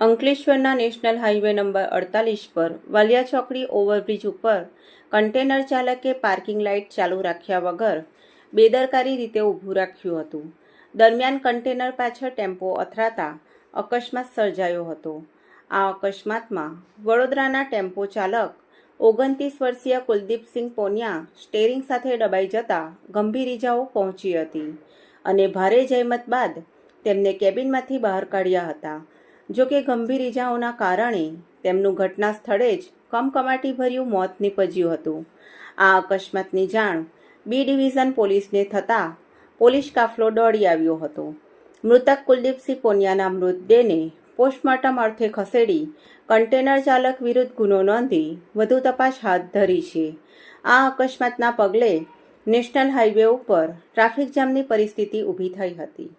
અંકલેશ્વરના national highway number અડતાલીસ પર વાલિયા ચોકડી ઓવરબ્રિજ ઉપર કન્ટેનર ચાલકે પાર્કિંગ લાઇટ ચાલુ રાખ્યા વગર બેદરકારી રીતે ઊભું રાખ્યું હતું. દરમિયાન કન્ટેનર પાછળ ટેમ્પો અથડાતા અકસ્માત સર્જાયો હતો. આ અકસ્માતમાં વડોદરાના ટેમ્પો ચાલક ઓગણત્રીસ વર્ષીય કુલદીપસિંહ પોનિયા સ્ટેરિંગ સાથે ડબાઈ જતા ગંભીર ઇજાઓ પહોંચી હતી અને ભારે જહેમત બાદ તેમને કેબિનમાંથી બહાર કાઢ્યા હતા. જો કે ગંભીર ઇજાઓના કારણે તેમનું ઘટના સ્થળે જ કમકમાટીભર્યું મોત નીપજ્યું હતું. આ અકસ્માતની જાણ બી ડિવિઝન પોલીસને થતાં પોલીસ કાફલો દોડી આવ્યો હતો. મૃતક કુલદીપસિંહ પોનિયાના મૃતદેહને પોસ્ટમોર્ટમ અર્થે ખસેડી કન્ટેનર ચાલક વિરુદ્ધ ગુનો નોંધી વધુ તપાસ હાથ ધરી છે. આ અકસ્માતના પગલે નેશનલ હાઈવે ઉપર ટ્રાફિક જામની પરિસ્થિતિ ઊભી થઈ હતી.